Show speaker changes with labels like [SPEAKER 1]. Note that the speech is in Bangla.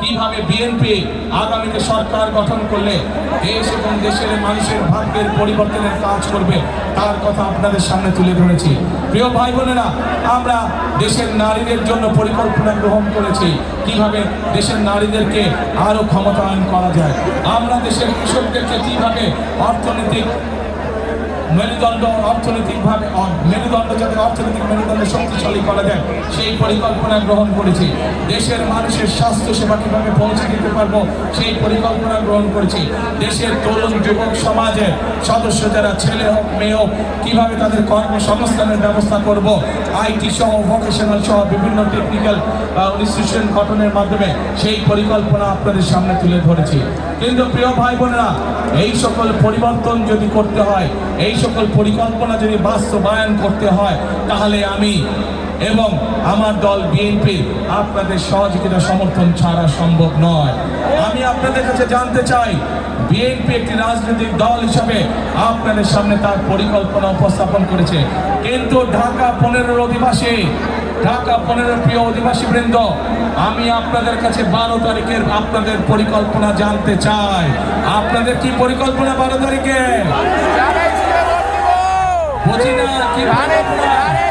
[SPEAKER 1] কীভাবে বিএনপি আগামীতে সরকার গঠন করলে দেশ এবং দেশের মানুষের ভাগ্যের পরিবর্তনের কাজ করবে, তার কথা আপনাদের সামনে তুলে ধরেছি। প্রিয় ভাই বোনেরা, আমরা দেশের নারীদের জন্য পরিকল্পনা গ্রহণ করেছি, কীভাবে দেশের নারীদেরকে আরও ক্ষমতায়ন করা যায়। আমরা দেশের কৃষকদেরকে কীভাবে অর্থনৈতিক মেরুদণ্ড অর্থনৈতিকভাবে মেরুদণ্ড যাতে অর্থনৈতিক মেরুদণ্ড শক্তিশালী করা যায় সেই পরিকল্পনা গ্রহণ করেছি। দেশের মানুষের স্বাস্থ্য সেবা কীভাবে পৌঁছে দিতে পারব, সেই পরিকল্পনা গ্রহণ করেছি। দেশের তরুণ যুবক সমাজের সদস্য যারা ছেলে হোক, মেয়ে হোক, কীভাবে তাদের কর্মসংস্থানের ব্যবস্থা করব, আইটি সহ ভোকেশনাল সহ বিভিন্ন টেকনিক্যাল ইনস্টিটিউশন গঠনের মাধ্যমে সেই পরিকল্পনা আপনাদের সামনে তুলে ধরেছি। কিন্তু প্রিয় ভাই বোনেরা, এই সকল পরিবর্তন যদি করতে হয়, এই সকল পরিকল্পনা যদি বাস্তবায়ন করতে হয়, তাহলে আমি এবং আমার দল বিএনপি আপনাদের সহযোগিতা সমর্থন ছাড়া সম্ভব নয়। আমি আপনাদের কাছে জানতে চাই বিএনপি একটি রাজনৈতিক দল হিসাবে আপনাদের সামনে তার পরিকল্পনা উপস্থাপন করেছে। কিন্তু ঢাকা পনেরোর অধিবাসী, ঢাকা পনেরো প্রিয় অধিবাসী বৃন্দ, আমি আপনাদের কাছে বারো তারিখের আপনাদের পরিকল্পনা জানতে চাই। আপনাদের কি পরিকল্পনা বারো তারিখে? বুঝি না কি পরিকল্পনা?